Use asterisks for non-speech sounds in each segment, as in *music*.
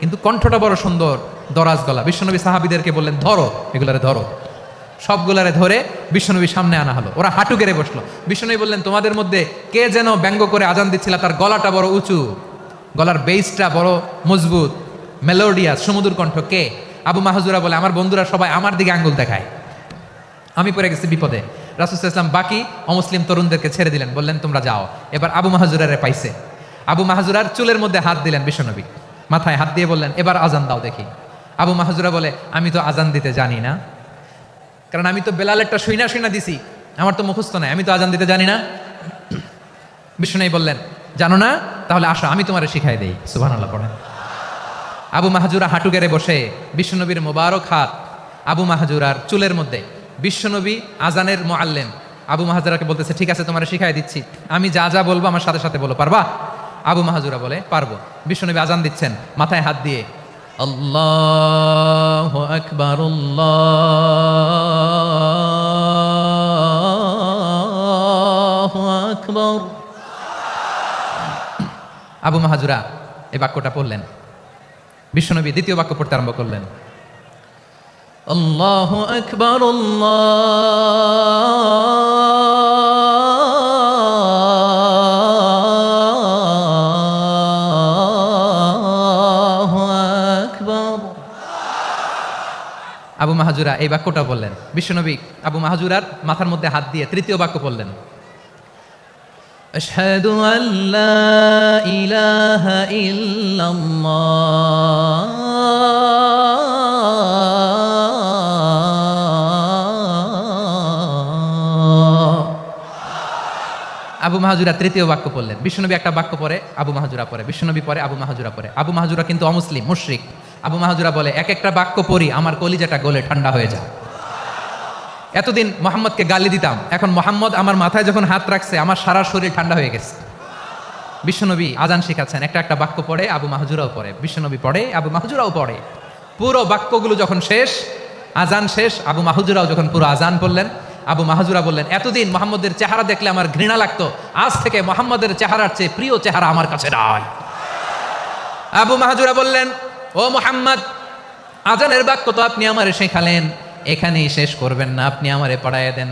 কিন্তু কণ্ঠটা বড় সুন্দর, দরাজ গলা। বিশ্বনবী সাহাবিদেরকে বললেন, ধরো, এগুলারে ধরো। সবগুলারে ধরে বিশ্বনবী সামনে আনা হলো। ওরা হাঁটু গেড়ে বসল। বিশ্বনবী বললেন, তোমাদের মধ্যে কে যেন ব্যঙ্গ করে আজান দিচ্ছিল? তার গলাটা বড় উঁচু। গলার বেসটা বড় মজবুত। মেলোডিয়াস সমুদ্র কণ্ঠ। কে? আবু মাহাজুরা বলে, আমার বন্ধুরা সবাই আমার দিকে আঙ্গুল দেখায়। আমি পড়ে গেছি বিপদে। রাসুল ইসলাম বাকি অমুসলিম তরুণদেরকে ছেড়ে দিলেন। বললেন, তোমরা যাও। এবার আবু মাহাজুরারে পাইছে। আবু মাহাজুরার চুলের মধ্যে হাত দিলেন বিশ্বনবী। মাথায় হাত দিয়ে বললেন, এবার আজান দাও দেখি। আবু মাহাজুরা বলে, আমি তো আজান দিতে জানি না। কারণ আমি তো বেলালেরটা শুইনা শুইনা দিছি। আমার তো মুখস্থ নাই, আমি তো আজান দিতে জানি না। বিষ্ণু বললেন, জানো না? তাহলে আসো, আমি তোমারে শিখাই দেই। সুবাহ আল্লাহ পড়েন। আবু মাহাজুরা হাঁটু গেড়ে বসে বিশ্বনবীর মোবারক হাত আবু মাহাজুরার চুলের মধ্যে। বিশ্বনবী আজানের মো মোয়াল্লেম আবু মাহাজুরাকে বলতেছে, ঠিক আছে, তোমার শিখাই দিচ্ছি। আমি যা যা বলব আমার সাথে সাথে বলো, পারবা? আবু মাহাজুরা বলে, পারব। বিশ্বনবী আজান দিচ্ছেন, মাথায় হাত দিয়ে, আল্লাহ আকবর আবু মাহাজুরা এই বাক্যটা পড়লেন। বিশ্বনবী দ্বিতীয় বাক্য পড়তে আরম্ভ করলেন, আল্লাহ আকবর আকবর মাহাজুরা এই বাক্যটা বললেন বিশ্বনবী আবু মাহাজুরার মাথার মধ্যে হাত দিয়ে তৃতীয় বাক্য বললেন أشهد أن لا إله إلا الله আবু মাহাজুরা তৃতীয় বাক্য পড়লেন বিশ্বনবী একটা বাক্য পরে আবু মাহাজুরা পরে বিশ্বনবী পরে আবু মাহাজুরা পরে আবু মাহাজুরা কিন্তু অমুসলিম মুশরিক আবু মাহাজুরা বলে, এক একটা বাক্য পড়ি, আমার কলিজাটা গলে ঠান্ডা হয়ে যায়। এতদিন মোহাম্মদকে গালি দিতাম, এখন মোহাম্মদ আমার মাথায় যখন হাত রাখছে, আমার সারা শরীর ঠান্ডা হয়ে গেছে। বিশ্বনবী আজান শিখাচ্ছেন, একটা একটা বাক্য পড়ে, আবু মাহজুরাও পড়ে, বিশ্বনবী পড়ে, আবু মাহজুরাও পড়ে। পুরো বাক্যগুলো যখন শেষ, আজান শেষ, আবু মাহজুরাও যখন পুরো আজান পড়লেন, আবু মাহজুরা বললেন, এতদিন মোহাম্মদের চেহারা দেখলে আমার ঘৃণা লাগতো, আজ থেকে মোহাম্মদের চেহারার চেয়ে প্রিয় চেহারা আমার কাছে নয় আবু মাহজুরা বললেন ও মোহাম্মদ, আজানের বাক্য তো আপনি আমারে শেখালেন, এখানেই শেষ করবেন না, আপনি আমারে পড়ায় দেন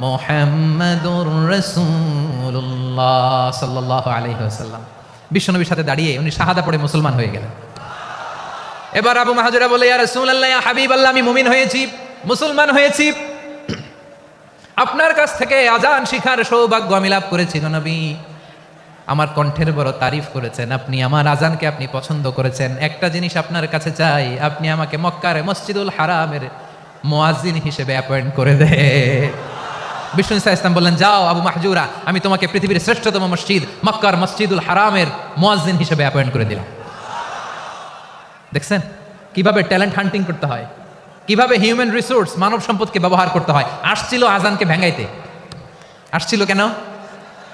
মুহাম্মাদুর রাসূলুল্লাহ সাল্লাল্লাহু আলাইহি বিশ্বনবীর সাথে দাঁড়িয়ে উনি শাহাদা পড়ে মুসলমান হয়ে গেলেন। এবার আবু মাহাজুরা বলে, ইয়া রাসূলুল্লাহ, ইয়া হাবিবাল্লাহ, আমি মুমিন হয়েছি, মুসলমান হয়েছি। আপনার কাছ থেকে আজান শিখার সৌভাগ্য আমি লাভ করেছি গো নবী। আমার কণ্ঠের বড় তারিফ করেছেন। আপনি আমার আজানকে আপনি পছন্দ করেছেন। একটা জিনিস আপনার কাছে চাই, আপনি আমাকে মক্কার মসজিদুল হারামের মোয়াজিন হিসেবে অ্যাপয়েন্ট করে দে। বিষ্ণু ইসা ইসলাম বললেন, যাও আবু মাহজুরা, আমি তোমাকে পৃথিবীর শ্রেষ্ঠতম মসজিদ, মক্কার মসজিদুল হারামের মোয়াজিন হিসেবে অ্যাপয়েন্ট করে দিলাম। দেখছেন? কীভাবে ট্যালেন্ট হান্টিং করতে হয়? কীভাবে হিউম্যান রিসোর্স মানব সম্পদকে ব্যবহার করতে হয়? আসছিল আজানকে ভেঙাইতে আসছিল কেন?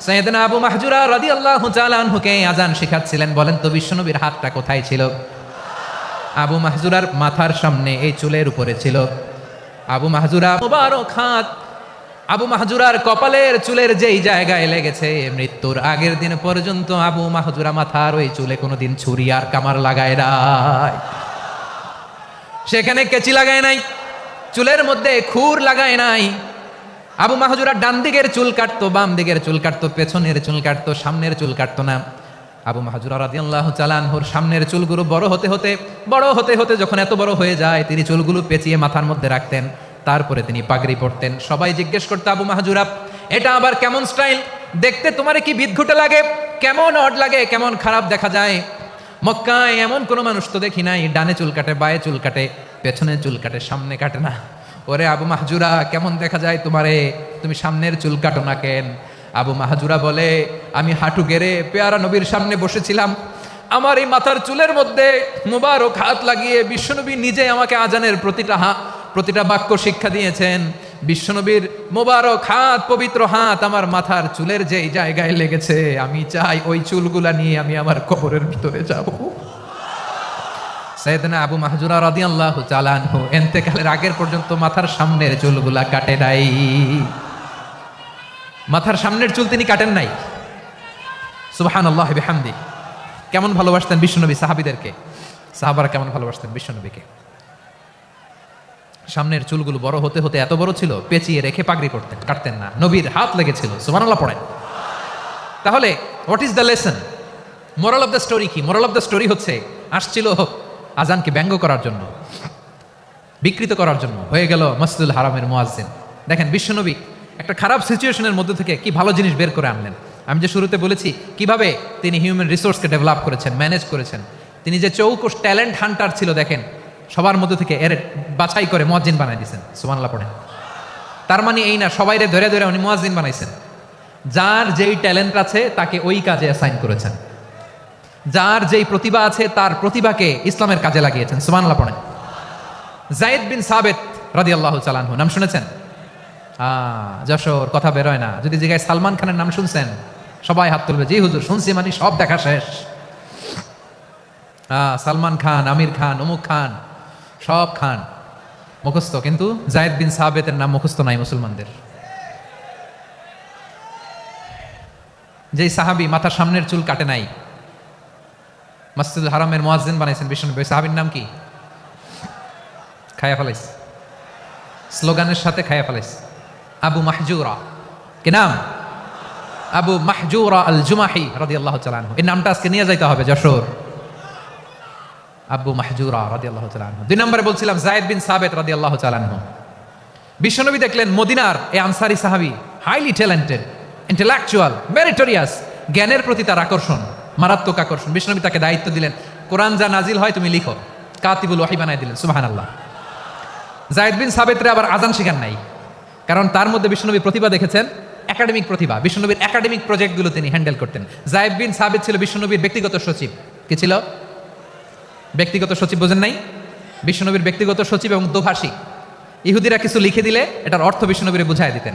সৈয়দনা আবু মাহজুরা রাদি আল্লাহ আনহুকে আজান শিখাচ্ছিলেন, বলেন, তো বিশ্বনবীর হাতটা কোথায় ছিল? আবু মাহজুরার মাথার সামনে এই চুলের উপরে ছিল। আবু মাহজুরা, মুবারক হাত। আবু মাহজুরার কপালের চুলের যেই জায়গায় লেগেছে মৃত্যুর আগের দিন পর্যন্ত আবু মাহজুরা মাথার ওই চুলে কোনোদিন ছুরি আর কামার লাগায় নাই। সেখানে কেচি লাগায় নাই, চুলের মধ্যে খুর লাগায় নাই আবু মাহজুরা ডান দিকের চুল কাটতো, বাম দিকের চুল কাটতো, পেছনের চুল কাটতো, সামনের চুল কাটতো না। আবু মাহাজুরা রাদিয়াল্লাহু চালানহুর সামনের চুলগুলো বড় হতে হতে, বড় হতে হতে যখন এত বড় হয়ে যায়, তিনি চুলগুলো পেঁচিয়ে মাথার মধ্যে রাখতেন। তারপরে তিনি পাগড়ি পরতেন। সবাই জিজ্ঞেস করতো, আবু মাহাজুরা, এটা আবার কেমন স্টাইল? দেখতে তোমার কি বিদঘুটে লাগে? কেমন অড লাগে? কেমন খারাপ দেখা যায়? মক্কায় এমন কোনো মানুষ তো দেখি নাই, ডানে চুল কাটে, বায়ে চুল কাটে পেছনে চুল কাটে, সামনে কাটে না। ওরে আবু মাহজুরা, কেমন দেখা যায় তোমারে? তুমি সামনের চুল কাটো না কেন? আবু মাহাজুরা বলে, আমি হাঁটু গেড়ে পেয়ারা নবীর সামনে বসেছিলাম। আমার এই মাথার চুলের মধ্যে মুবারক হাত লাগিয়ে বিশ্বনবী নিজে আমাকে আজানের প্রতিটা হা, প্রতিটা বাক্য শিক্ষা দিয়েছেন। বিশ্বনবীর মোবারক হাত, পবিত্র হাত আমার মাথার চুলের যেই জায়গায় লেগেছে, আমি চাই ওই চুলগুলা নিয়ে আমি আমার কবরের ভিতরে যাব। সৈয়দনা আবু মাহজুরা রাদিয়াল্লাহু তাআলা আনহু, এন্তেকালের আগের পর্যন্ত মাথার সামনের চুলগুলা কাটে নাই। মাথার সামনের চুল তিনি কাটেন নাই। সুবহানাল্লাহ বিহামদি। কেমন ভালোবাসতেন বিশ্বনবী সাহাবীদেরকে? সাহাবারা কেমন ভালোবাসতেন বিশ্বনবীকে? সামনের চুলগুলো বড় হতে হতে এত বড় ছিল, পেঁচিয়ে রেখে পাগড়ি করতেন কাটতেন না। নবীর হাত লেগেছিল, সুবহানাল্লাহ পড়েন। তাহলে what is the lesson moral of the story কি? মোরাল অফ দ্য স্টোরি হচ্ছে, আসছিল আজানকে ব্যঙ্গ করার জন্য, বিকৃত করার জন্য হয়ে গেল মসজিদুল হারামের মোয়াজ্জিন। দেখেন বিশ্বনবী একটা খারাপ সিচুয়েশনের মধ্যে থেকে কি ভালো জিনিস বের করে আনলেন। আমি যে শুরুতে বলেছি, কীভাবে তিনি হিউম্যান রিসোর্সকে ডেভেলপ করেছেন, ম্যানেজ করেছেন। তিনি যে চৌকস ট্যালেন্ট হান্টার ছিল, দেখেন, সবার মধ্যে থেকে এর বাছাই করে মোয়াজ্জিন বানাই দিয়েছেন। সুমানলা পড়েন। তার মানে এই না সবাইরে ধরে ধরে উনি মোয়াজ্জিন বানাইছেন। যার যেই ট্যালেন্ট আছে, তাকে ওই কাজে অ্যাসাইন করেছেন। যার যেই প্রতিভা আছে, তার প্রতিভাকে ইসলামের কাজে লাগিয়েছেন। সুমানলা পড়েন। জায়েদ বিন সাবেত রাদি আল্লাহ চালানহু নাম শুনেছেন? যশোর, কথা বেরোয় না। যদি জিগায় সালমান খানের নাম শুনছেন, সবাই হাত তুলবে। জি হুজুর, শুনছি মানে সব দেখা শেষ। সালমান খান, আমির খান, অমুক খান, সব খান। মুখস্থ, কিন্তু জায়েদ বিন সাবেতের নাম মুখস্থ নাই মুসলমানদের। যেই সাহাবি মাথার সামনের চুল কাটে নাই মসজিদুল হারামের মোয়াজ্জিন বানাইছেন বিষ্ণু সাহাবির নাম কি? খায়া ফেলাইস। স্লোগানের সাথে খায়া ফেলাইস। আবু মাহজুরা। কি নাম? আবু মাহজুরা আল জুমাহি রাদি আল্লাহ চালানহু এই নামটা আজকে নিয়ে যাইতে হবে, যশোর। আবু মাহজুরা রাদি আল্লাহ চালানহু দুই নম্বরে বলছিলাম, জায়দ বিন সাবেত রাদি আল্লাহ চালানহু বিশ্বনবী দেখলেন, মদিনার এই আনসারি সাহাবি, হাইলি ট্যালেন্টেড, ইন্টেলেকচুয়াল, মেরিটোরিয়াস, জ্ঞানের প্রতি তার আকর্ষণ। মারাত্মক আকর্ষণ। বিশ্বনবী তাকে দায়িত্ব দিলেন, কোরআন যা নাজিল হয় তুমি লিখো। কাতিবুল ওয়াহি বানাই দিলেন সুবাহান আল্লাহ জায়দ বিন সাবেতরে আবার আজান শিখান নাই, কারণ তার মধ্যে বিষ্ণুনবী প্রতিভা দেখেছেন, একাডেমিক প্রতিভা। বিষ্ণুনবীর একাডেমিক প্রজেক্টগুলো তিনি হ্যান্ডেল করতেন। জায়দ বিন সাবেত ছিল বিষ্ণুনবীর ব্যক্তিগত সচিব। কি ছিল? ব্যক্তিগত সচিব বোঝেন নাই? বিষ্ণুনবীর ব্যক্তিগত সচিব এবং দোভাষী। ইহুদিরা কিছু লিখে দিলে, এটার অর্থ বিষ্ণুনবীরে বুঝাই দিতেন।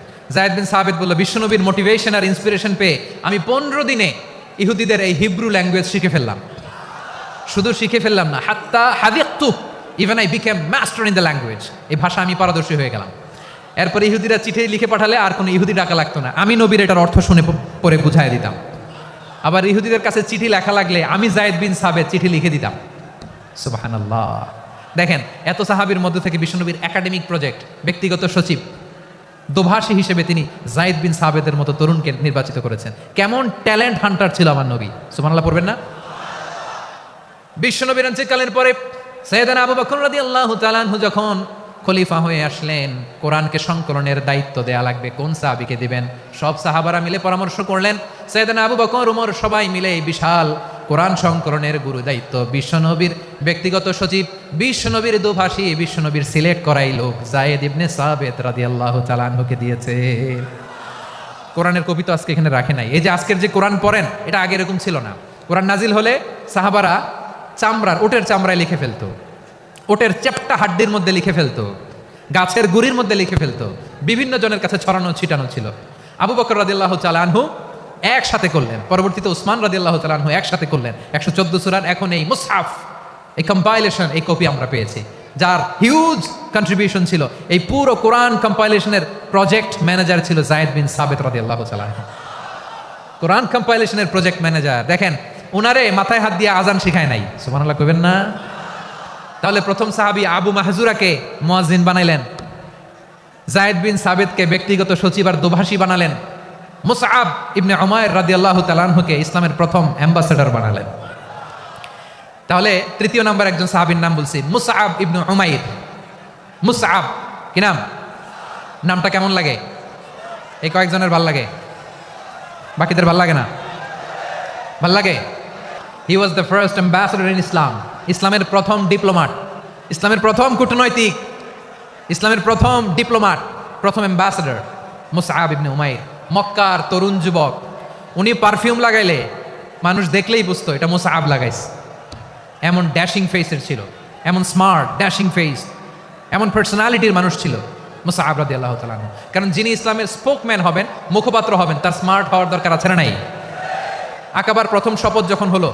জায়েদ বিন সাবেদ বলল, বিশ্বনবীর মোটিভেশন আর ইন্সপিরেশন পেয়ে আমি পনেরো দিনে ইহুদিদের এই হিব্রু ল্যাঙ্গুয়েজ শিখে ফেললাম। শুধু শিখে ফেললাম না, হাত্তা হাদিকতু even I became master in the language এই ভাষা আমি পারদর্শী হয়ে গেলাম। এরপরে ইহুদিরা চিঠি লিখে পাঠালে আর কোনো ইহুদি ডাকা লাগতো না। আমি নবীর এটার অর্থ শুনে পরে বুঝাই দিতাম। আবার ইহুদিদের কাছে চিঠি লেখা লাগলে আমি জায়েদ বিন সাবেদ চিঠি লিখে দিতাম। সুবহানাল্লাহ। দেখেন, এত সাহাবীর মধ্যে থেকে বিষ্ণুনবীর একাডেমিক প্রজেক্ট ব্যক্তিগত সচিব দোভাষী হিসেবে তিনি জাইদ বিন সাবেদের মতো তরুণকে নির্বাচিত করেছেন। কেমন ট্যালেন্ট হান্টার ছিল আমার নবী। সুমানাল্লাহ পড়বেন না? বিশ্বনবীর অঞ্চলকালের পরে সৈয়দান আবু বকর যখন খলিফা হয়ে আসলেন। কোরআনকে সংকলনের দায়িত্ব দেয়া লাগবে। কোন সাহাবিকে দিবেন? সব সাহাবারা মিলে পরামর্শ করলেন, সৈয়দান আবু বকর, উমর সবাই মিলে এই বিশাল কোরআন সংকলনের গুরু দায়িত্ব। বিশ্বনবীর ব্যক্তিগত সচিব বিশ্বনবীর দুভাষী বিশ্বনবীর সিলেক্ট করাই লোক, জায়েদ ইবনে সাবেত রাদিয়াল্লাহু তাআলাহুকে দিয়েছে। কোরআনের কবি তো আজকে এখানে রাখে নাই। এই যে আজকের যে কোরআন পড়েন, এটা আগে এরকম ছিল না। কোরআন নাজিল হলে সাহাবারা চামড়ার ওটের চামড়ায় লিখে ফেলতো। ওটের চ্যাপটা হাড্ডির মধ্যে লিখে ফেলতো, গাছের গুড়ির মধ্যে লিখে ফেলতো, বিভিন্ন জনের কাছে ছড়ানো ছিটানো ছিল। আবু বকর রাদিল্লাহ চালানহু একসাথে করলেন। পরবর্তীতে উসমান রাজি আল্লাহ তালাহ একসাথে করলেন। একশো চোদ্দ সুরার এখন এই মুসাফ এই কম্পাইলেশন এই কপি আমরা পেয়েছি, যার হিউজ কন্ট্রিবিউশন ছিল। এই পুরো কোরআন কম্পাইলেশনের প্রজেক্ট ম্যানেজার ছিল জায়দ বিন সাবেত রাজি আল্লাহ তালাহ কোরআন কম্পাইলেশনের প্রজেক্ট ম্যানেজার দেখেন, উনারে মাথায় হাত দিয়ে আজান শিখায় নাই। সুবহানাল্লাহ কইবেন না? তাহলে প্রথম সাহাবী আবু মাহজুরাকে মুয়াজ্জিন বানাইলেন। জায়েদ বিন সাবেদকে ব্যক্তিগত সচিব আর দোভাষী বানালেন। মুসআব ইবনে উমায়ের রাদিয়াল্লাহু তাআলাকে ইসলামের প্রথম অ্যাম্বাসেডর বানালেন। তাহলে তৃতীয় নাম্বার একজন সাহাবীর নাম বলছি, মুসআব ইবনে উমাইর। মুসআব, কি নাম? নামটা কেমন লাগে? এই কয়েকজনের ভালো লাগে? বাকিদের ভালো লাগে না? ভালো লাগে? He was the first ambassador in Islam ইসলামের প্রথম ডিপ্লোমাট। ইসলামের প্রথম কূটনৈতিক। ইসলামের প্রথম ডিপ্লোমাট, প্রথম অ্যাম্বাসেডর মুসাহাব ইবনে উমাইর, মক্কার তরুণ যুবক। উনি পারফিউম লাগাইলে মানুষ দেখলেই বুঝতো, এটা মুসাহাব লাগাইছে। এমন ড্যাশিং ফেসের ছিল, এমন স্মার্ট ড্যাশিং ফেস এমন পার্সোনালিটির মানুষ ছিল মুসাহাব রাদি আল্লাহ তালান কারণ যিনি ইসলামের স্পোকম্যান হবেন, মুখপাত্র হবেন, তার স্মার্ট হওয়ার দরকার আছে না নাই? আকাবার প্রথম শপথ যখন হলো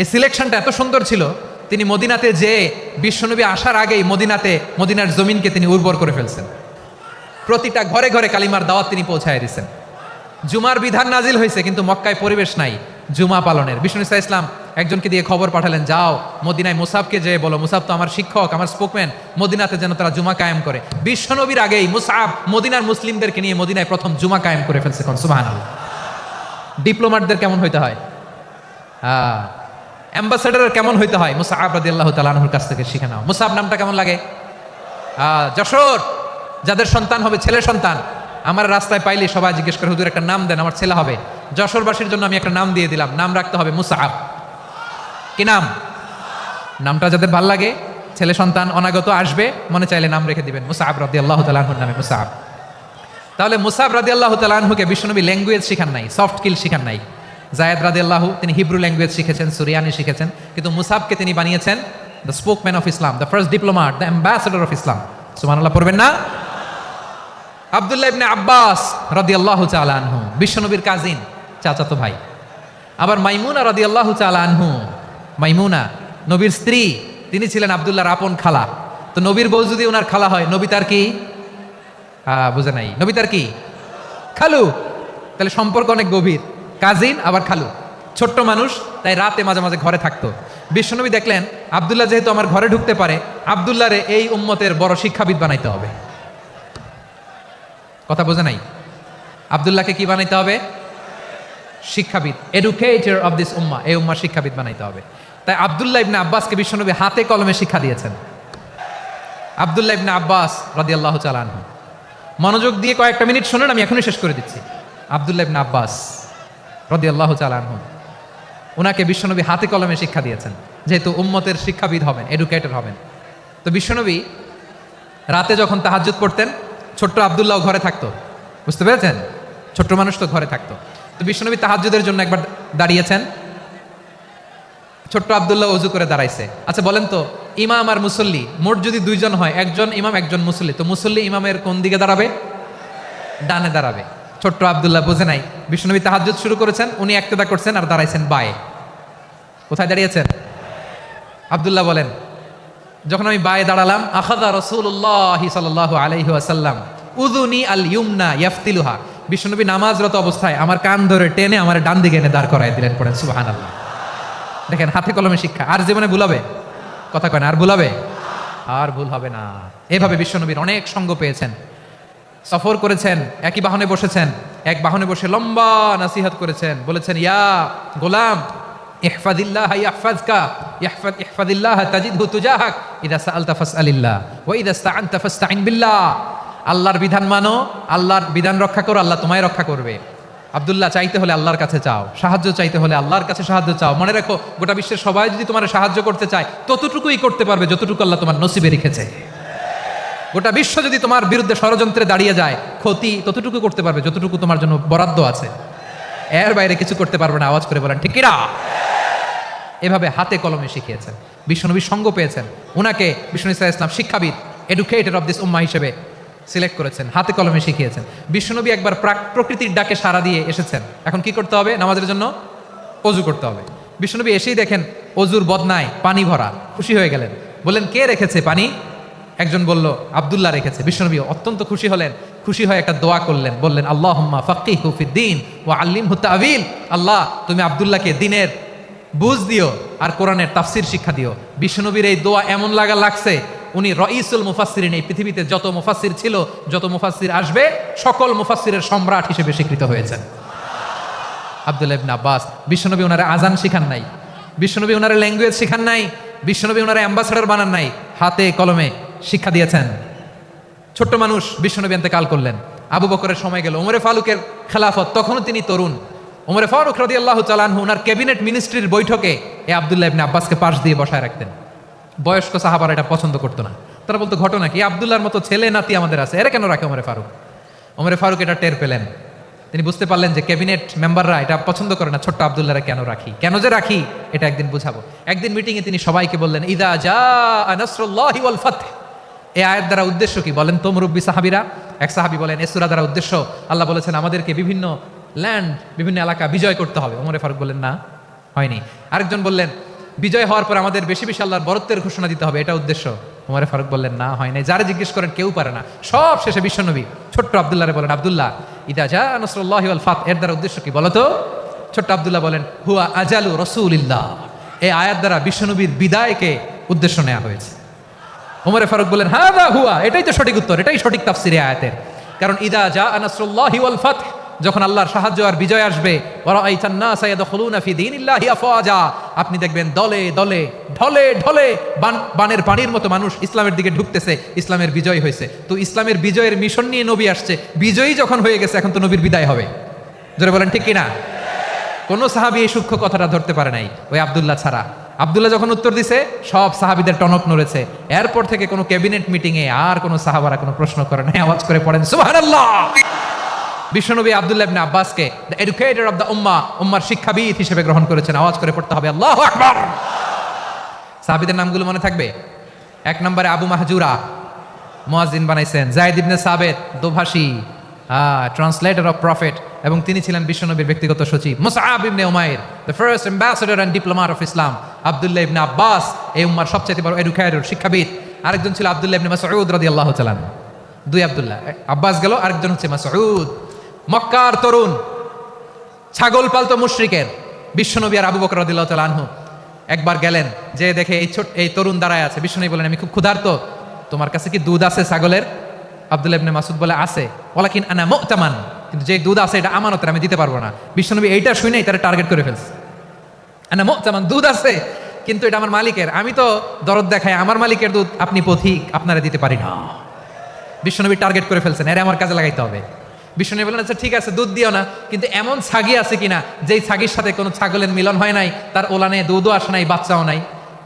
এই সিলেকশনটা এত সুন্দর ছিল, তিনি মদিনাতে যে বিশ্বনবী আসার আগেই মদিনাতে, মদিনার জমিনকে তিনি উর্বর করে ফেলছেন। প্রতিটা ঘরে ঘরে কালিমার দাওয়াত তিনি পৌঁছায় দিয়েছেন জুমার বিধান নাজিল হয়েছে, কিন্তু মক্কায় পরিবেশ নাই, জুমা পালনের। বিষ্ণু ইসা ইসলাম একজনকে দিয়ে খবর পাঠালেন, যাও, মদিনায় মুসাবকে যেয়ে বলো, মুসাব তো আমার শিক্ষক, আমার স্পোকম্যান, মদিনাতে যেন তারা জুমা কায়েম করে। বিশ্বনবীর আগেই মুসাব মদিনার মুসলিমদেরকে নিয়ে মদিনায় প্রথম জুমা কায়েম করে ফেলছে কোন সুবাহ ডিপ্লোমাটদের কেমন হইতে হয়? হ্যাঁ অ্যাম্বাসেডারের কেমন হইতে হয়? মুসাহাব রাদি আল্লাহ তালাহুর কাছ থেকে শিখে নাও। মুসাহাব নামটা কেমন লাগে? যশোর! যাদের সন্তান হবে, ছেলে সন্তান। আমার রাস্তায় পাইলে সবাই জিজ্ঞেস করে, হুজুর, একটা নাম দেন, আমার ছেলে হবে। যশোরবাসীর জন্য আমি একটা নাম দিয়ে দিলাম। নাম রাখতে হবে মুসাহাব কি নাম? নামটা যাদের ভালো লাগে, ছেলে সন্তান অনাগত আসবে, মনে চাইলে নাম রেখে দিবেন। মুসাহাব রাদি আল্লাহ তালাহুর নামে মুসাহাব তাহলে মুসাব রাদি আল্লাহ তালাহুকে বিশ্বনবী ল্যাঙ্গুয়েজ শিখান নাই সফট স্কিল শিখান নাই। জায়দ রাদি আল্লাহু তিনি হিব্রু ল্যাঙ্গুয়েজ শিখেছেন, সুরিয়ানি শিখেছেন। কিন্তু মুসাবকে তিনি বানিয়েছেন the spokesman of Islam, the first diplomat the ambassador of Islam. সুমানুল্লাহ পড়বেন না? আবদুল্লাহ ইবনে আব্বাস রাদি আল্লাহ আনহু, বিশ্বনবীর কাজিন, চাচাতো ভাই। আবার মাইমুনা রাদি আল্লাহ আনহু, মাইমুনা, নবীর স্ত্রী, তিনি ছিলেন আবদুল্লাহর আপন খালা। তো নবীর বউ যদি ওনার খালা হয়, নবী তার কি? বুঝে নাই। নবী তার কি? খালু। তাহলে সম্পর্ক অনেক গভীর। কাজিন, আবার খালু। ছোট্ট মানুষ, তাই রাতে মাঝে মাঝে ঘরে থাকতো। বিশ্বনবী দেখলেন, আবদুল্লাহ যেহেতু আমার ঘরে ঢুকতে পারে, আবদুল্লাহরে এই উম্মতের বড় শিক্ষাবিদ বানাইতে হবে। কথা বোঝে নাই? আবদুল্লাহকে কি বানাইতে হবে? শিক্ষাবিদ। এডুকেটর অফ দিস উম্মা, এই উম্মা শিক্ষাবিদ বানাইতে হবে। তাই আবদুল্লাহ ইবনে আব্বাসকে বিশ্বনবী হাতে কলমে শিক্ষা দিয়েছেন। আবদুল্লাহ ইবনে আব্বাস রাদিয়াল্লাহু তাআলা আনহু। মনোযোগ দিয়ে কয়েকটা মিনিট শুনুন, আমি এখনই শেষ করে দিচ্ছি। আবদুল্লাহ ইবনে আব্বাস। রাদিয়াল্লাহু তাআলা আনহু। ওনাকে বিশ্বনবী হাতে কলমে শিক্ষা দিয়েছেন, যেহেতু উম্মতের শিক্ষাবিদ হবেন এডুকেটর হবেন। তো বিশ্বনবী রাতে যখন তাহাজ্জুদ পড়তেন, ছোট্ট আবদুল্লাহ ঘরে থাকতো। বুঝতে পেরেছেন? ছোট্ট মানুষ তো ঘরে থাকতো। তো বিশ্বনবী তাহাজ্জুদের জন্য একবার দাঁড়িয়েছেন। ছোট্ট আবদুল্লাহ অজু করে দাঁড়াইছে। আচ্ছা বলেন তো, ইমাম আর মুসল্লি, মোট যদি দুইজন হয়, একজন ইমাম, একজন মুসল্লি, তো মুসল্লি ইমামের কোন দিকে দাঁড়াবে? ডানে দাঁড়াবে। ছোট্ট আবদুল্লাহ বোঝে নাই। বিষ্ণুনবী তাহাজ্জুদ শুরু করেছেন, উনি একতেদা করছেন আর দাঁড়াইছেন বায়ে। কোথায় দাঁড়িয়েছেন? আবদুল্লাহ বলেন, যখন আমি বায়ে দাঁড়ালাম আখাদা রসুল্লাহ সাল্লাহ আলাইহি আসাল্লাম উদুনি আল ইউমনা ইয়াফতিলুহা। বিষ্ণুনবী নামাজরত অবস্থায় আমার কান ধরে টেনে আমার ডান দিকে এনে দাঁড় করাই দিলেন, পড়েন সুবাহান আল্লাহ দেখেন, হাতে কলমে শিক্ষা। আর জীবনে ভুলাবে কথা কয় না, আর ভুলাবে আর ভুল হবে না। এভাবে বিশ্বনবীর অনেক সঙ্গ পেয়েছেন। সফর করেছেন, একই বাহনে বসেছেন, এক বাহনে বসে লম্বা নাসিহাত করেছেন, বলেছেন, ইয়া গোলাম, ইহফাদিল্লাহ ইয়াহফাজকা, ইহফাদ, ইহফাদিল্লাহ তাজিদহু তুজাহাক, ইদা সাআলতা ফাসআলিল্লাহ, ওয়া ইদা ইসতাআনতা ফাসতাইন বিল্লাহ। আল্লাহর বিধান মানো, আল্লাহর বিধান রক্ষা করো, আল্লাহ তোমায় রক্ষা করবে। আব্দুল্লাহ, চাইতে হলে আল্লাহর কাছে চাও, সাহায্য চাইতে হলে আল্লাহর কাছে সাহায্য চাও। মনে রাখো, গোটা বিশ্বের সবাই যদি তোমার সাহায্য করতে চায়, ততটুকুই করতে পারবে, যতটুকু আল্লাহ তোমার নসিবে রেখেছে। গোটা বিশ্ব যদি তোমার বিরুদ্ধে ষড়যন্ত্রে দাঁড়িয়ে যায়, ক্ষতি ততটুকু করতে পারবে যতটুকু তোমার জন্য বরাদ্দ আছে। এর বাইরে কিছু করতে পারবে না, আওয়াজ করে বলেন, ঠিক এভাবে হাতে কলমে শিখিয়েছেন। বিশ্বনবী সঙ্গ পেয়েছেন। ওনাকে বিষ্ণু ইসলাম ইসলাম শিক্ষাবিদ এডুকেটেড অফ দিস উম্মা হিসেবে সিলেক্ট করেছেন। হাতে কলমে শিখিয়েছেন। বিশ্বনবী একবার প্রাক- প্রকৃতির ডাকে সাড়া দিয়ে এসেছেন। এখন কি করতে হবে? নামাজের জন্য অজু করতে হবে। বিশ্বনবী এসেই দেখেন অজুর বদনায় পানি ভরা। খুশি হয়ে গেলেন। বললেন, কে রেখেছে পানি? একজন বলল, আব্দুল্লাহ রেখেছে। বিশ্বনবী অত্যন্ত খুশি হলেন। খুশি হয়ে একটা দোয়া করলেন। বললেন আল্লাহ ফাক্কি হুফিদ্দিন ও আল্লিম হুতাবিল আল্লাহ, তুমি আব্দুল্লাহকে দিনের বুঝ দিও আর কোরআনের তাফসির শিক্ষা দিও। বিশ্বনবীর এই দোয়া এমন লাগা লাগছে, উনি রঈসুল মুফাসসিরিন, এই পৃথিবীতে যত মুফাসসির ছিল, যত মুফাসসির আসবে, সকল মুফাসসিরের সম্রাট হিসেবে স্বীকৃত হয়েছেন। আব্দুল্লাহ ইবনে আব্বাস, বিশ্বনবী ওনারা আজান শিখান নাই। বিশ্বনবী ওনারা ল্যাঙ্গুয়েজ শিখান নাই। বিশ্বনবী ওনারা অ্যাম্বাসাডার বানান নাই। হাতে কলমে শিক্ষা দিয়েছেন। ছোট্ট মানুষ বিশ্বনবী কাল করলেন। আবু বকরের সময় গেল। ওমরে ফারুকের খেলাফত, তখনও তিনি তরুণ। ওমরে ফারুক রদি আল্লাহ চালানহু ওনার ক্যাবিনেট মিনিস্ট্রির বৈঠকে এ আবদুল্লাহ ইবনে আব্বাসকে পাশ দিয়ে বসায় রাখতেন। বয়স্ক সাহাবার এটা পছন্দ করতো না। তারা বলতো, ঘটনা কি? আবদুল্লাহর মতো ছেলে নাতি আমাদের আছে। এরা কেন রাখে ওমরে ফারুক? ওমরে ফারুক এটা টের পেলেন। তিনি বুঝতে পারলেন যে ক্যাবিনেট মেম্বাররা এটা পছন্দ করে না, ছোট্ট আবদুল্লাহরা কেন রাখি? কেন যে রাখি? এটা একদিন বুঝাবো। একদিন মিটিংয়ে তিনি সবাইকে বললেন, ইদা যা নাসরুল্লাহি ওয়াল ফাতহ। এই আয়ের দ্বারা উদ্দেশ্য কি? বলেন তো মুরব্বী সাহাবিরা। এক সাহাবি বলেন এসুরা দ্বারা উদ্দেশ্য আল্লাহ বলেছেন, আমাদেরকে বিভিন্ন ল্যান্ড বিভিন্ন এলাকা বিজয় করতে হবে। ওমরে ফারুক বললেন, না, হয়নি। আরেকজন বললেন, বিজয় হওয়ার পর আমাদের বেশি বেশি আল্লাহর বরত্বের ঘোষণা দিতে হবে, এটা উদ্দেশ্য। ওমরে ফারুক বললেন, না হয় নাই যারা জিজ্ঞেস করেন, কেউ পারে না। সব শেষে বিশ্বনবী ছোট্ট আবদুল্লাহ বলেন, আবদুল্লাহ, ইদা যা নসরুল্লাহ ফাত। এর দ্বারা উদ্দেশ্য কি? বলতো ছোট্ট আবদুল্লাহ বলেন, হুয়া আজালু রসুলিল্লাহ। এই আয়াত দ্বারা বিশ্বনবীর বিদায়কে উদ্দেশ্য নেওয়া হয়েছে। ওমরে ফারুক বলেন হ্যাঁ দা হুয়া। এটাই তো সঠিক উত্তর, এটাই সঠিক তাফসিরে আয়াতের। কারণ, ইদা যা আনাসরুল্লাহি ওয়াল ফাত যখন আল্লাহর সাহায্য আর বিজয় আসবে, ওয়ারাআইতান নাস ইয়াদখুলুনা ফি দীনিল্লাহি আফওয়াজা। আপনি দেখবেন দলে দলে, ঢলে ঢলে বানের পানির মতো মানুষ ইসলামের দিকে ঢুকতেছে, ইসলামের বিজয় হয়েছে। তো ইসলামের বিজয়ের মিশন নিয়ে নবী আসছে, বিজয়ী যখন হয়ে গেছে, এখন তো নবীর বিদায় হবে। জোরে বলেন, ঠিক কিনা? কোন সাহাবি এই সূক্ষ্ম কথাটা ধরতে পারে নাই, ওই আবদুল্লাহ ছাড়া। আবদুল্লাহ যখন উত্তর দিছে, সব সাহাবিদের টনক নড়েছে। এরপর থেকে কোনো ক্যাবিনেট মিটিং এ আর কোনো সাহাবারা কোনো প্রশ্ন করে নাই, আওয়াজ করে পড়েন, সুবহানাল্লাহ! বিশ্বনবী Abdullah ibn আব্বাসকে the educator of the ummah উম্মার শিক্ষাবিদ হিসেবে গ্রহণ করেছেন, আওয়াজ করে পড়তে হবে, আল্লাহু আকবার! সাহাবিদের নামগুলো মনে থাকবে? এক নম্বরে আবু মাহজুরা, মুয়াজ্জিন বানাইছেন জায়েদ ইবনে সাবেত, দোভাষী। ট্রান্সলেটর অফ প্রফেট এবং তিনি ছিলেন বিশ্বনবীর ব্যক্তিগত সচিব। Musab ibn Umair the first ambassador and diplomat of Islam Abdullah ibn Abbas, এই উম্মার সবচেয়ে বড় এডুকেটর শিক্ষাবিদ। আরেকজন ছিল আব্দুল্লাহ ইবনে মাসউদ রাদিয়াল্লাহু তাআলা দুই আবদুল্লাহ আব্বাস গেল, আরেকজন হচ্ছে মাসউদ। মক্কার তরুণ ছাগল পালতো মুশরিকের, বিশ্বনবী আর আবু বকর রাদিয়াল্লাহু তাআলা আনহু। একবার গেলেন, যে দেখে এই ছোট, এই তরুণ দাঁড়ায় আছে। বিশ্বনবী বলেন আমি খুব ক্ষুধার্ত, তোমার কাছে কি দুধ আছে ছাগলের? আব্দুল্লাহ ইবনে মাসুদ বলে, আছে। ওয়ালাকিন আনা মুতামান। কিন্তু যে দুধ আছে, এটা আমানতের, আমি দিতে পারব না। বিশ্বনবী এইটা শুনেই তারা টার্গেট করে ফেলছে। আনা মুতামান, দুধ আছে, কিন্তু এটা আমার মালিকের। আমি তো দরদ দেখাই, আমার মালিকের দুধ আপনি পথিক, আপনারা দিতে পারি না। বিশ্বনবী টার্গেট করে ফেলছেন, এর আমার কাজে লাগাইতে হবে। বিশ্বনবী বলেন আচ্ছা ঠিক আছে, দুধ দিও না, কিন্তু এমন ছাগি আছে কিনা, যেই ছাগির সাথে কোনো ছাগলের মিলন হয় নাই, তার ওলানে দুধও আসে নাই, বাচ্চাও নাই।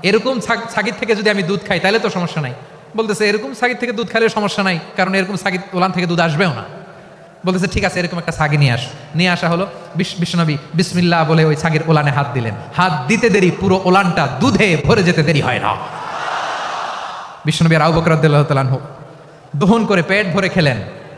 এরকম ছাগির থেকে যদি আমি দুধ খাই, তাহলে তো সমস্যা নাই। বলতেছে, এরকম ছাগির থেকে দুধ খাইলে সমস্যা নাই, কারণ এরকম ছাগির ওলান থেকে দুধ আসবেও না। বলতেছে, ঠিক আছে, এরকম একটা ছাগি নিয়ে আস। নিয়ে আসা হলো বিশ- বিশ্বনবী বিসমিল্লাহ বলে ওই ছাগির ওলানে হাত দিলেন। হাত দিতে দেরি, পুরো ওলানটা দুধে ভরে যেতে দেরি হয় না। বিশ্বনবী আর আবু বকর রাদিয়াল্লাহু তাআলা দহন করে পেট ভরে খেলেন।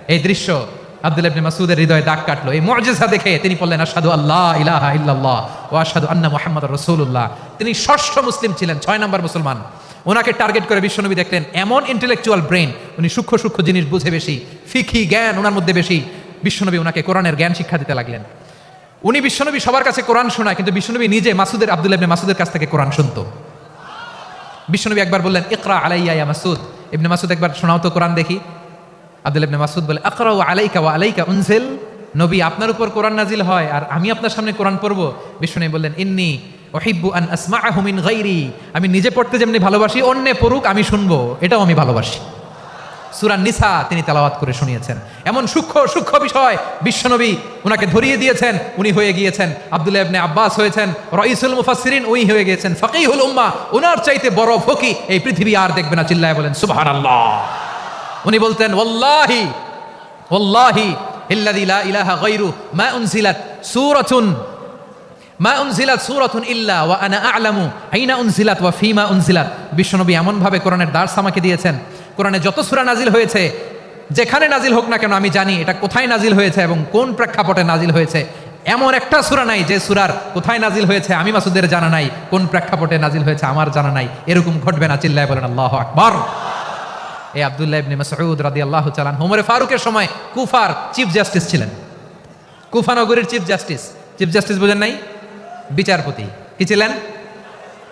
এই দৃশ্য আব্দুল্লাহ ইবনে মাসউদের হৃদয়ে দাগ কাটলো। এই মুআজিজা দেখে তিনি বললেন, আশহাদু আল্লাহ ইলাহা ইল্লাল্লাহ ওয়া আশহাদু আন্না মুহাম্মাদুর রাসূলুল্লাহ। তিনি ষষ্ঠ মুসলিম ছিলেন, ছয় নম্বর মুসলমান। ওনাকে টার্গেট করে বিশ্বনবী দেখলেন, এমন ইন্টেলেকচুয়াল ব্রেন উনি সূক্ষ্ম সূক্ষ্ম জিনিস বুঝে বেশি ফিকি জ্ঞান ওনার মধ্যে বেশি। বিশ্বনবী ওনাকে কোরআনের জ্ঞান শিক্ষা দিতে লাগলেন। উনি বিশ্বনবী সবার কাছে কোরআন শোনায়, কিন্তু বিশ্বনবী নিজে মাসুদের, আব্দুল্লাহ মাসুদের কাছ থেকে কোরআন শুনতো। বিশ্বনবী একবার বললেন, ইকরা আলাইয়া ইয়া মাসুদ। ইবনে মাসুদ একবার, শোনাও তো কোরআন দেখি। আব্দুল ইবনে মাসুদ বলে আকরা ও আলাইকা ও আলাইকা উনজিল। নবী, আপনার উপর কোরআন নাজিল হয় আর আমি আপনার সামনে কোরআন পড়ব। বিশ্বনবী বললেন, ইন্নি ওহিব্বু আন আসমাআহু মিন গায়রি আমি নিজে পড়তে যেমনি ভালোবাসি, অন্যে পড়ুক আমি শুনব। এটাও আমি ভালোবাসি। সুরা নিসা তিনি তেলাওয়াত করে শুনিয়েছেন। এমন সূক্ষ্ম সূক্ষ্ম বিষয় বিশ্বনবী উনাকে ধরিয়ে দিয়েছেন, উনি হয়ে গিয়েছেন, আব্দুল্লাহ ইবনে আব্বাস হয়েছেন, রইসুল মুফাসসিরিন উনি হয়ে গিয়েছেন, ফকিহুল উম্মাহ উনার চাইতে বড় ফকি এই পৃথিবী আর দেখবে না, চিল্লায় বলেন, সুবহানাল্লাহ। উনি বলতেন, ওয়াল্লাহি ওয়াল্লাহি ইল্লাযী লা ইলাহা গায়রু মা উনজিলাত, সূরাতুন মা উনজিলাত সূরাতুন ইল্লা ওয়া আনা আ'লামু। আইনা উনজিলাত ওয়া ফিমা উনজিলাত। বিশ্বনবী এমন ভাবে কোরআনের দার্স আমাকে দিয়েছেন। কোরআনে যত সূরা নাজিল হয়েছে, যেখানে নাজিল হোক না কেন আমি জানি এটা কোথায় নাজিল হয়েছে এবং কোন প্রেক্ষাপটে নাজিল হয়েছে। এমন একটা সূরা নাই যে সূরার কোথায় নাজিল হয়েছে আমি মাসুদের জানা নাই, কোন প্রেক্ষাপটে নাজিল হয়েছে আমার জানা নাই, এরকম ঘটবে না, চিল্লায় বলেন, আল্লাহু আকবার। এই আব্দুল্লাহ ইবনে মাসউদ রাদিয়াল্লাহু তাআলা ওমর ফারুকের সময় কুফার চিফ জাস্টিস ছিলেন। কুফা নগরীর চিফ জাস্টিস। চিফ জাস্টিস বোঝেন নাই? বিচারপতি। কি ছিলেন?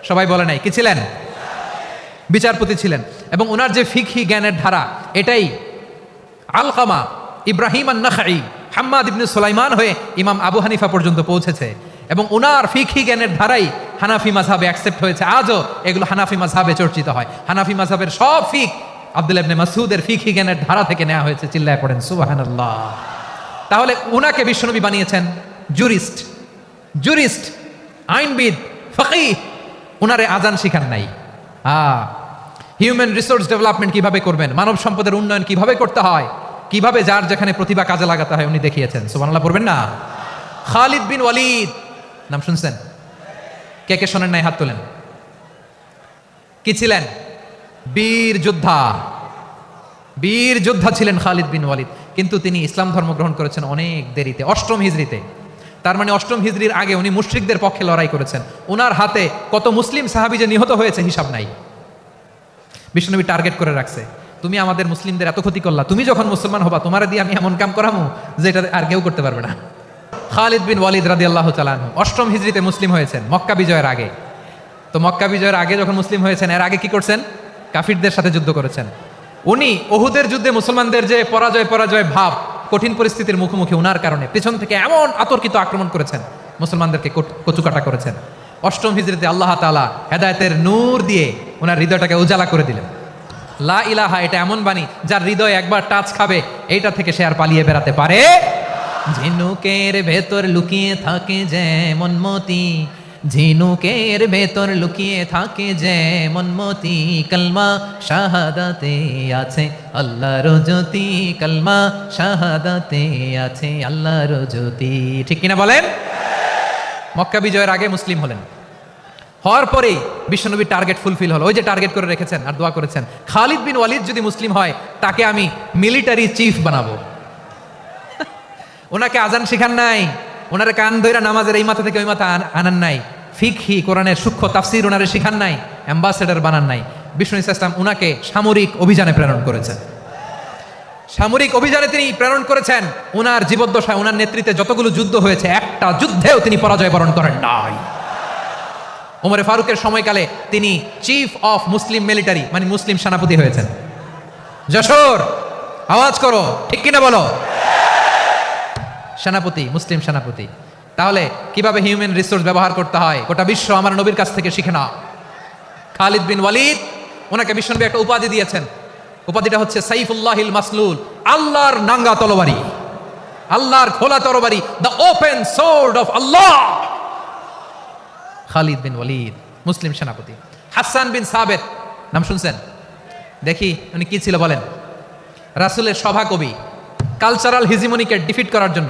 সবাই বলে নাই। কি ছিলেন? বিচারপতি ছিলেন। এবং ওনার যে ফিকহি জ্ঞানের ধারা, এটাই আলকামা ইব্রাহিম আন্নাখাই হাম্মাদ ইবনে সুলাইমান হয়ে ইমাম আবু হানিফা পর্যন্ত পৌঁছেছে। এবং ওনার ফিকহি জ্ঞানের ধারাই হানাফি মাঝহাবে অ্যাকসেপ্ট হয়েছে। আজও এগুলো হানাফি মাঝহাবে চর্চিত হয়। হানাফি মাঝহাবের সব ফিক আব্দুল ইবনে মাসুদের ফিকহি জ্ঞানের ধারা থেকে নেওয়া হয়েছে। চিল্লায় পড়েন, সুবহানাল্লাহ। তাহলে উনাকে বিশ্বনবী বানিয়েছেন। জুরিস্ট। জুরিস্ট আইনবিদ ফকি ওনারে আজান শিখান নাই। হ্যাঁ হিউম্যান রিসোর্স ডেভেলপমেন্ট কীভাবে করবেন? মানব সম্পদের উন্নয়ন কীভাবে করতে হয়? কীভাবে যার যেখানে প্রতিভা কাজে লাগাতে হয় উনি দেখিয়েছেন। সুবহানাল্লাহ, পড়বেন না? খালিদ বিন ওয়ালিদ, নাম শুনছেন? কে কে শোনেন নাই হাত তোলেন? কি ছিলেন? বীর যোদ্ধা। বীর যোদ্ধা ছিলেন খালিদ বিন ওয়ালিদ। কিন্তু তিনি ইসলাম ধর্ম গ্রহণ করেছেন অনেক দেরিতে, অষ্টম হিজড়িতে। তার মানে অষ্টম হিজড়ির আগে উনি মুশরিকদের পক্ষে লড়াই করেছেন। ওনার হাতে কত মুসলিম সাহাবি যে নিহত হয়েছে হিসাব নাই। বিষ্ণুনবী টার্গেট করে রাখছে, তুমি আমাদের মুসলিমদের এত ক্ষতি করলা, তুমি যখন মুসলমান হবা, তোমার দিয়ে আমি এমন কাম করামু যে এটা আর কেউ করতে পারবে না। খালিদ বিন ওয়ালিদ রাদি আল্লাহ চালান অষ্টম হিজড়িতে মুসলিম হয়েছেন মক্কা বিজয়ের আগে। তো মক্কা বিজয়ের আগে যখন মুসলিম হয়েছেন, এর আগে কি করছেন? কাফিরদের সাথে যুদ্ধ করেছেন। উনি ওহুদের যুদ্ধে মুসলমানদের যে পরাজয় পরাজয় ভাব কঠিন পরিস্থিতির মুখোমুখি উনার কারণে পেছন থেকে এমন আতর্কিত আক্রমণ করেছেন, মুসলমানদেরকে কচুকাটা করেছেন। অষ্টম হিজড়িতে আল্লাহ তালা হেদায়তের নূর দিয়ে ওনার হৃদয়টাকে উজালা করে দিলেন। লা ইলাহা, এটা এমন বাণী যার হৃদয় একবার টাচ খাবে, এইটা থেকে সে আর পালিয়ে বেড়াতে পারে। ঝিনুকের ভেতর লুকিয়ে থাকে যেমন মতি ঝিনুকের ভেতর লুকিয়ে থাকে যেমন মতি কলমা, শাহাদাতে আছে। আল্লাহর জ্যোতি কলমা, শাহাদাতে আছে। আল্লাহর জ্যোতি, ঠিক কিনা বলেন? মক্কা বিজয়ের আগে মুসলিম হলেন। হওয়ার পরেই বিশ্বনবী টার্গেট ফুলফিল হলো। ওই যে টার্গেট করে রেখেছেন আর দোয়া করেছেন, খালিদ বিন ওয়ালিদ যদি মুসলিম হয়, তাকে আমি মিলিটারি চিফ বানাবো। *laughs* ওনাকে আজান শিখান নাই। ওনারে কান ধইরা নামাজের এই মাথা থেকে ওই মাথা আন- আনান নাই। ফিকহি, কোরআনের সূক্ষ্ম তাফসির ওনারে শিখান নাই, অ্যাম্বাসেডার বানান নাই। বিষ্ণু ইসলাম উনাকে সামরিক অভিযানে প্রেরণ করেছেন। সামরিক অভিযানে তিনি প্রেরণ করেছেন ওনার জীবদ্দশায় ওনার নেতৃত্বে যতগুলো যুদ্ধ হয়েছে, একটা যুদ্ধেও তিনি পরাজয় বরণ করেন নাই। ওমরে ফারুকের সময়কালে তিনি চিফ অফ মুসলিম মিলিটারি মানে মুসলিম সেনাপতি হয়েছেন। যশোর, আওয়াজ করো, ঠিক কিনা বলো? সেনাপতি, মুসলিম সেনাপতি। তাহলে কীভাবে হিউম্যান রিসোর্স ব্যবহার করতে হয়? গোটা বিশ্ব আমার নবীর কাছ থেকে শিখে নাও। খালিদ বিন ওয়ালিদ, ওনাকে বিশ্বনবী একটা উপাধি দিয়েছেন। উপাধিটা হচ্ছে সাইফুল্লাহিল মাসলুল, আল্লাহর নাঙ্গা তরবারি আল্লাহর খোলা তরবারি the open sword of Allah Khalid bin Walid, Muslim সেনাপতি। হাসান বিন সাবেদ নাম শুনছেন? দেখি উনি কি ছিল বলেন। রাসুলের সভা কবি কালচারাল হিজিমনিকে ডিফিট করার জন্য।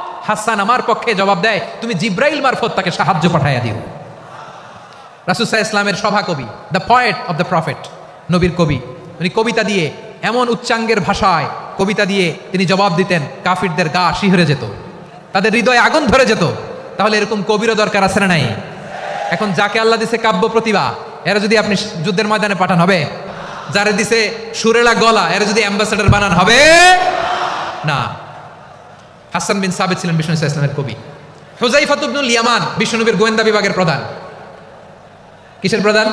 হাসান আমার পক্ষে জবাব দেয়, তুমি জিব্রাইল মারফত তাকে সাহায্য পাঠাইয়া দিও। রাসুসাহ ইসলামের সভা কবি the poet of the prophet নবীর কবি উনি কবিতা দিয়ে এমন উচ্চাঙ্গের ভাষায় কবিতা দিয়ে তিনি জবাব দিতেন, কাফিরদের গা শিহরে যেত, তাদের হৃদয়ে আগুন ধরে যেত, তাহলে এরকম কবিরও দরকার আছে না নাই? এখন যাকে আল্লাহ দিছে কাব্য প্রতিভা, এরা যদি আপনি যুদ্ধের ময়দানে পাঠান হবে, যারে দিছে সুরেলা গলা, এরা যদি অ্যাম্বাসেডর বানান হবে, না। হাসান বিন সাবিত ছিলেন বিষ্ণু ইসলামের কবি। হুজাইফাতুবনুল ইয়ামান বিষ্ণুনবীর গোয়েন্দা বিভাগের প্রধান। কিসের প্রধান?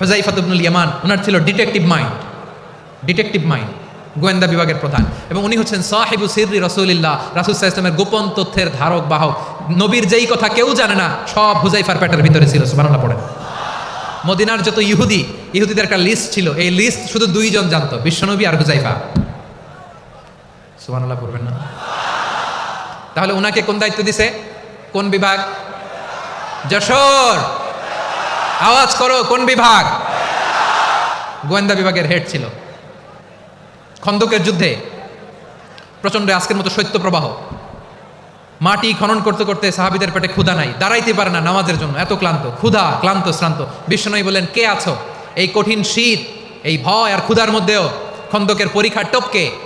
হুজাইফাতুবনুল ইয়ামান ওনার ছিল ডিটেকটিভ মাইন্ড। ডিটেকটিভ মাইন্ড, গোয়েন্দা বিভাগের প্রধান। এবং উনি হচ্ছেন সাহেবু সিররি রসুলিল্লাহ রাসুসাহ ইসলামের গোপন তথ্যের ধারক, বাহক। নবীর যেই কথা কেউ জানে না, সব হুজাইফার পেটের ভিতরে ছিল, সুবহানাল্লাহ পড়েন। মদিনার যত ইহুদি, ইহুদিদের একটা লিস্ট ছিল। এই লিস্ট শুধু দুইজন জানতো, বিশ্বনবী আর হুজাইফা সুবহানাল্লাহ পড়বেন না। তাহলে ওনাকে কোন দায়িত্ব দিছে? কোন বিভাগ? যশোর। আওয়াজ করো, কোন বিভাগ? গোয়েন্দা বিভাগের হেড ছিল। খন্দকের যুদ্ধে। প্রচণ্ড আজকের মতো শৈত্য প্রবাহ। মাটি খনন করতে করতে সাহাবিদের পেটে ক্ষুধা নাই। দাঁড়াইতে পারে না নামাজের জন্য। এত ক্লান্ত। ক্ষুধা, ক্লান্ত, শ্রান্ত। বিশ্বনবী বলেন কে আছো? এই কঠিন শীত, এই ভয় আর ক্ষুধার মধ্যেও খন্দকের পরীক্ষার টপকে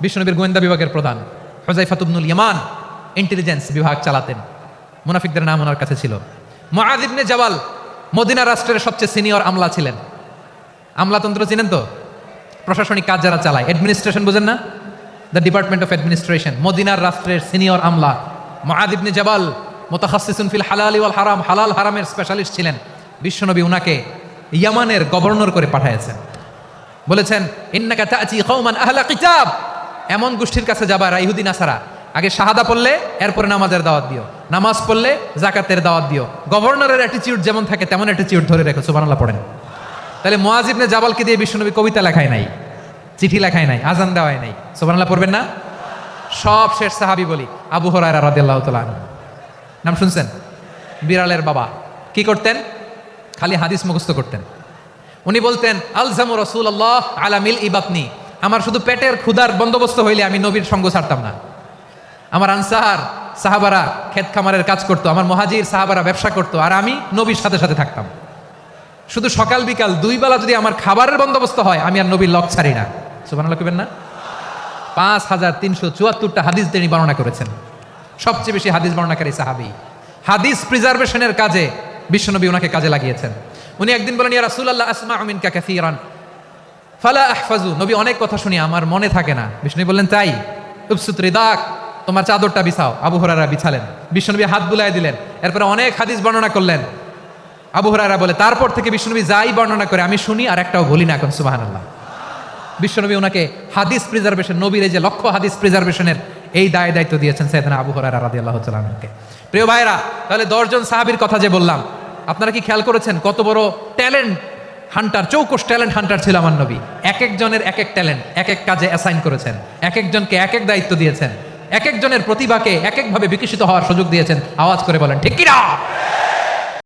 বিশ্বনবীর গোয়েন্দা বিভাগের প্রধান হোজাইফা তুবনুল ইয়ামান ইন্টেলিজেন্স বিভাগ চালাতেন। মুনাফিকদের নাম ওনার কাছে ছিল। মুআদ ইবনে জাবাল মদিনা রাষ্ট্রের সবচেয়ে সিনিয়র আমলা ছিলেন। আমলাতন্ত্র চিনেন তো? প্রশাসনিক কাজ যারা চালায়। অ্যাডমিনিস্ট্রেশন বুঝেন না? দ্য ডিপার্টমেন্ট অফ অ্যাডমিনিস্ট্রেশন, মদিনার রাষ্ট্রের সিনিয়র আমলা। মহাদিবনে জাবাল মোতাহাসিসুন ফিল হালাল ওয়াল হারাম, হালাল হারামের স্পেশালিস্ট ছিলেন। বিশ্বনবী উনাকে ইয়ামানের গভর্নর করে পাঠাইছেন বলেছেন, ইন্নাকা তাজি কওমান আহলা কিতাব। এমন গোষ্ঠীর কাছে যাবা এরা ইহুদি নাসারা আগে শাহাদা পড়লে, এরপরে নামাজের দাওয়াত দিও। নামাজ পড়লে জাকাতের দাওয়াত দিও। গভর্নরের অ্যাটিচিউড যেমন থাকে, তেমন অ্যাটিচিউড ধরে রেখো, সুবহানাল্লাহ, পড়েন। তাহলে মোয়াজিবনে জাবালকে দিয়ে বিশ্বনবী কবিতা লেখায় নাই, চিঠি লেখায় নাই আজান দেওয়ায় নাই। সুবহানাল্লাহ, পড়বেন না? সব শেষ সাহাবি বলি, আবু হরায়রা রাদিয়াল্লাহু তাআলা নাম শুনছেন? বিড়ালের বাবা। কি করতেন? খালি হাদিস মুখস্থ করতেন। উনি বলতেন, আলজামু রাসূলুল্লাহ আলা মিল ইবাতনি আমার শুধু পেটের ক্ষুধার বন্দোবস্ত হইলে আমি নবীর সঙ্গ ছাড়তাম না। আমার আনসার, সাহাবারা ক্ষেত খামারের কাজ করতো, আমার মহাজির সাহাবারা ব্যবসা করতো, আর আমি নবীর সাথে সাথে থাকতাম। শুধু সকাল বিকাল দুই বেলা যদি আমার খাবারের বন্দোবস্ত হয়, আমি আর নবীর লক ছাড়ি না। সুবহানাল্লাহ কইবেন না? পাঁচ হাজার তিনশো চুয়াত্তরটা হাদিস তিনি বর্ণনা করেছেন। সবচেয়ে বেশি হাদিস বর্ণনাকারী সাহাবি। হাদিস প্রিজার্ভেশনের কাজে বিশ্বনবী ওনাকে কাজে লাগিয়েছেন। উনি একদিন বলেন, ইয়া রাসূলুল্লাহ আসমা মিনকা কাসীরান। ফালা আহফাজু, নবী অনেক কথা শুনি, আমার মনে থাকে না। বিষ্ণু বললেন, তাই। উপসুত রিদাক, তোমার চাদরটা বিছাও। আবু হরারা বিছালেন। বিষ্ণুনবী হাত বুলাই দিলেন। এরপরে অনেক হাদিস বর্ণনা করলেন। আবু হরারা বলে, তারপর থেকে বিষ্ণুনবী যাই বর্ণনা করে, আমি শুনি আর একটাও বলি না এখন, সুবহানাল্লাহ। বিশ্বনবী ওনাকে হাদিস প্রিজার্ভেশন নবীর এই যে লক্ষ্য হাদিস প্রিজার্ভেশনের এই দায় দায়িত্ব দিয়েছেন সৈয়দনা আবু হরারা তাআলা আনহুকে। প্রিয় ভাইরা, তাহলে দশজন সাহাবীর কথা যে বললাম, আপনারা কি খেয়াল করেছেন কত বড় ট্যালেন্ট হান্টার চৌকোশ ট্যালেন্ট হান্টার ছিল আমার নবী। এক একজনের এক এক ট্যালেন্ট, এক এক কাজে অ্যাসাইন করেছেন। এক একজনকে এক এক দায়িত্ব দিয়েছেন। এক একজনের প্রতিভাকে এক একভাবে বিকশিত হওয়ার সুযোগ দিয়েছেন। আওয়াজ করে বলেন, ঠিক কিনা